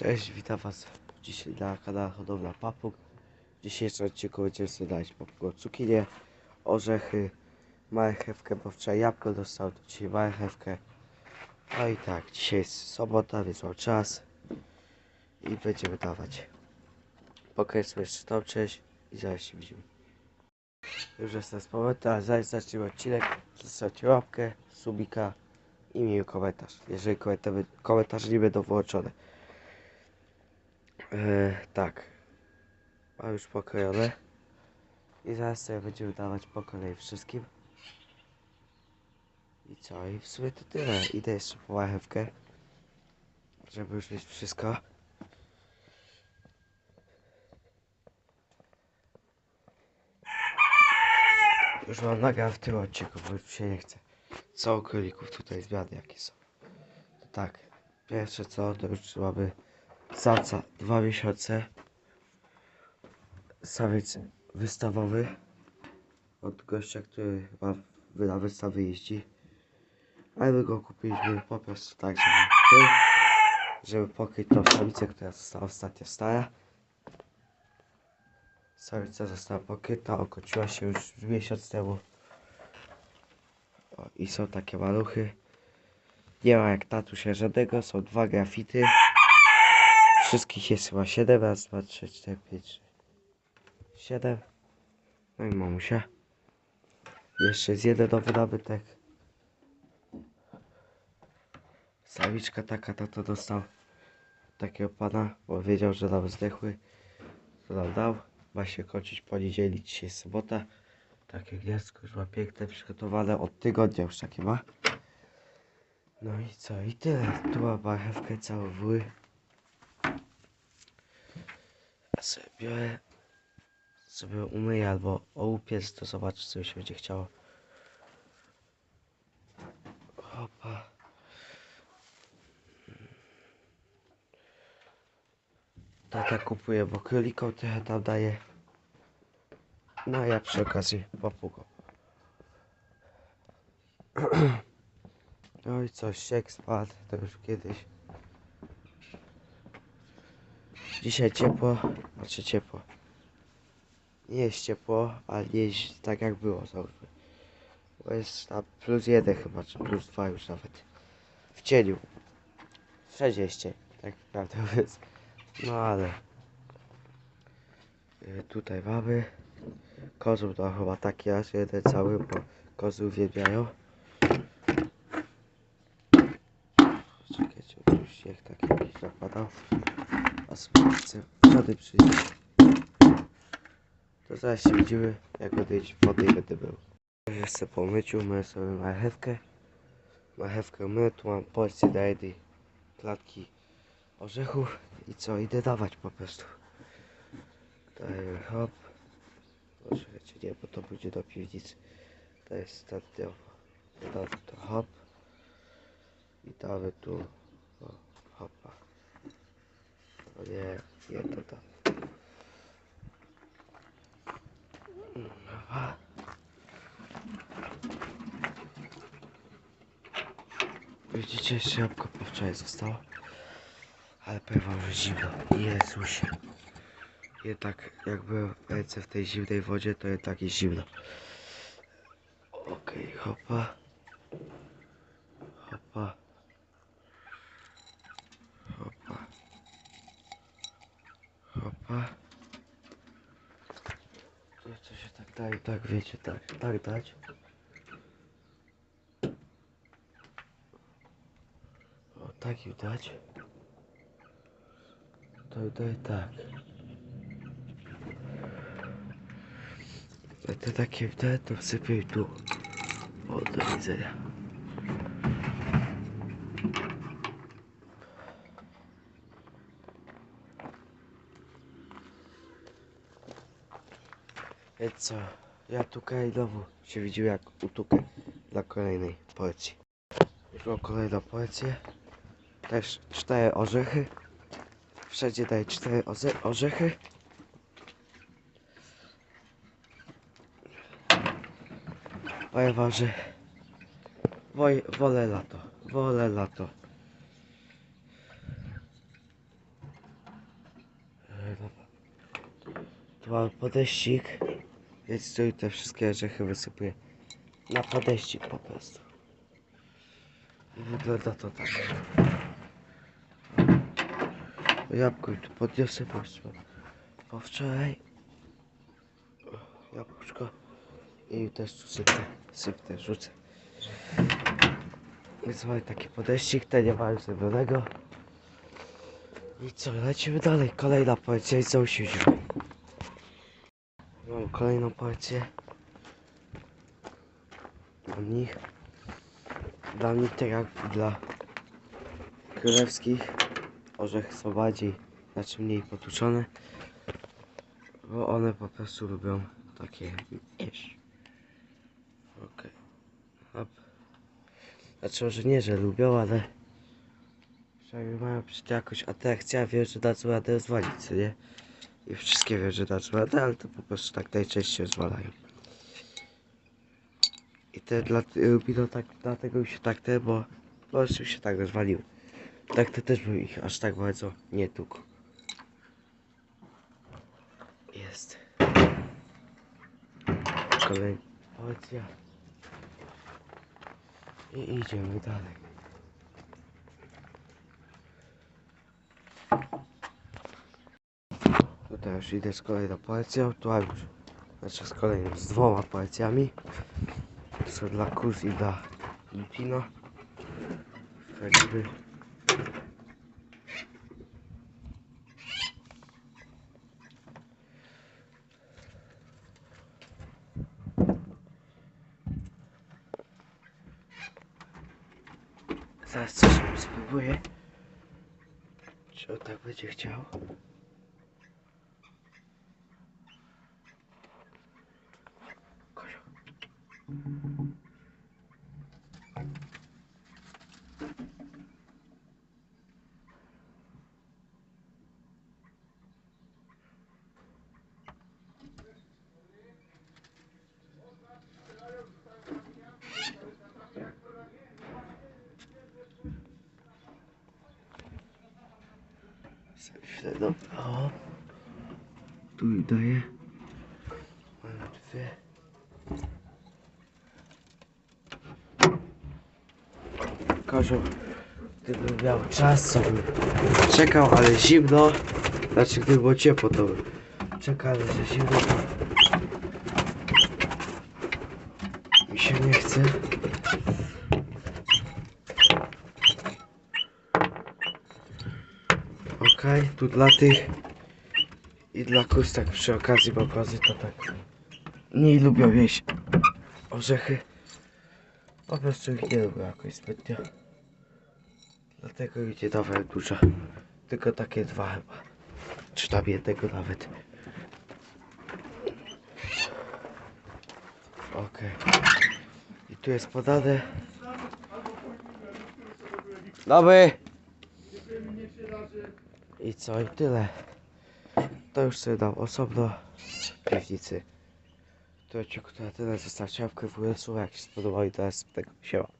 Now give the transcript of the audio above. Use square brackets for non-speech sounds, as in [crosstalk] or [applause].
Cześć, witam was dzisiaj na kanale Hodowla Papug. W dzisiejszym odcinku będziemy sobie dać cukinię, orzechy, marchewkę, bo wczoraj jabłko dostał, to dzisiaj marchewkę. No i tak, dzisiaj jest sobota, więc mam czas i będziemy dawać. Pokażę jeszcze tą część i zaraz się widzimy. Już jest nas moment, a zanim zaczniemy odcinek, zostawcie łapkę, subika i miły komentarz, jeżeli komentarze, komentarze nie będą wyłączone. E, tak. Mam już pokrojone. I zaraz sobie będziemy dawać po kolei wszystkim. I co? I w sumie to tyle. Idę jeszcze po marchewkę. Żeby już mieć wszystko. Już mam nagrał w tym odcinku, bo już się nie chce. Co królików tutaj zmiany jakie są. To tak. Pierwsze co, to już mamy Samca dwa miesiące. Samiec wystawowy od gościa, który ma na wystawy jeździ. Ale my go kupiliśmy po prostu tak, żeby, żeby pokryć tą samicę, która została ostatnio stara. Samica została pokryta, okociła się już miesiąc temu. O, I są takie maluchy. Nie ma jak tatusia żadnego, są dwa grafity. Wszystkich jest chyba 7, raz, 2, 3, 4, 5, 7. No i mamusia. Jeszcze jest jeden nowy nabytek. Samiczka taka, tato dostał takiego pana, bo wiedział, że nam zdechły. To nam dał. Ma się kończyć poniedzieli, dzisiaj jest sobota. Takie gniazdko już ma piękne, przygotowane od tygodnia już takie ma. No i co? I tyle. Tu ma marchewkę całą wły. Ja sobie biorę, sobie umyję albo ołupiec, to zobaczę co się będzie chciało. Hopa. Tata kupuje, bo królikom trochę tam daje. No a ja przy okazji papugo. [clears throat] No i coś, siek spadł, to już kiedyś. Dzisiaj ciepło, znaczy ciepło. Nie jest ciepło, ale nie jest tak jak było załóżmy. Bo jest tam plus jeden chyba, czy plus dwa już nawet. W cieniu. Wszędzie jest cień, tak naprawdę [laughs] mówiąc. No ale... y, Tutaj mamy. Kozł to chyba taki raz jeden cały, bo kozy uwielbiają. Czekajcie, już śnieg taki jakiś zapadał. A chcę wody przyjść. To zaraz się widzimy, jak odejść wody i będę był. Jeszcze po myciu myję sobie marchewkę. Marchewkę mam porcję do jednej klatki orzechów. I co, idę dawać po prostu. Daję hop. Poczekajcie, nie, bo to pójdzie do piwnicy. To jest standardowo. Damy to hop. I damy tu o, hopa. O nie, nie to tam. Widzicie, jeszcze jabłko po wczoraj zostało. Ale powiem wam, że zimno. Jezusie. Jednak jak byłem ręce w tej zimnej wodzie, to jednak jest zimno. Okej, hopa. Hopa. Hopa. Hopa. To co się tak daje, tak wiecie, tak, tak dać. O, tak im dać. To daj tak. A te takie wdaję, to wsypię tu. O, do widzenia. Więc co, ja tukę i znowu się widzimy jak utukę dla kolejnej poecji. Jaką kolejną poecję? Też cztery orzechy. Wszędzie daję cztery orzechy. Powiem wam, że Woj, wolę lato, wolę lato. E, no, tu mam podeścik. Więc tu i te wszystkie orzechy wysypuję na podeścik po prostu. I wygląda to tak. Jabłko tu podniosę, bo, bo wczoraj jabłuszko i też tu sypnę, sypnę, rzucę. Więc mamy taki podeścik, te nie mają zrobionego. I co, lecimy dalej. Kolejna porcja i co siedzimy. Mam kolejną porcję. Dla nich. Dla nich tak jak dla królewskich orzechy są bardziej, znaczy mniej potłuczone. Bo one po prostu lubią takie wiesz. Okej. Hop. Znaczy może nie, że lubią, ale przynajmniej mają przy tym jakąś atrakcję, a wiem, że dadzą radę rozwalić, co nie? I wszystkie wiem, że dadzą radę, ale to po prostu tak najczęściej rozwalają. I te dla, robią tak, dlatego się tak te, bo po prostu się tak rozwaliły. Tak to też bym ich aż tak bardzo nie tukł. Jest. Kolejna porcja. I idziemy dalej. Tutaj już idę z kolejną porcją, tu już, znaczy z kolejną, z dwoma porcjami. To są dla kus i dla Lupino. Wchodzimy. Zaraz coś spróbuję. Czy on tak będzie chciał? Chwilę, dobra. O. Tu i daję. Mamy dwie. Gdybym miał czas, to bym czekał, ale zimno. Znaczy, gdyby było ciepło, to bym czekał, ale że zimno, mi się nie chce. Okej, tu dla tych i dla kus tak przy okazji, bo to tak nie lubią jeść orzechy. Po prostu ich nie lubię jakoś zbytnio. Dlatego idzie dawałem dużo. Tylko takie dwa chyba. Czy tam jednego nawet. Okej. I tu jest podane. Dobry. I co, i tyle. To już sobie dam osobno piwnicy. To to na tyle. Zostawcie łapkę w górę, jak się spodobało i teraz tego siema.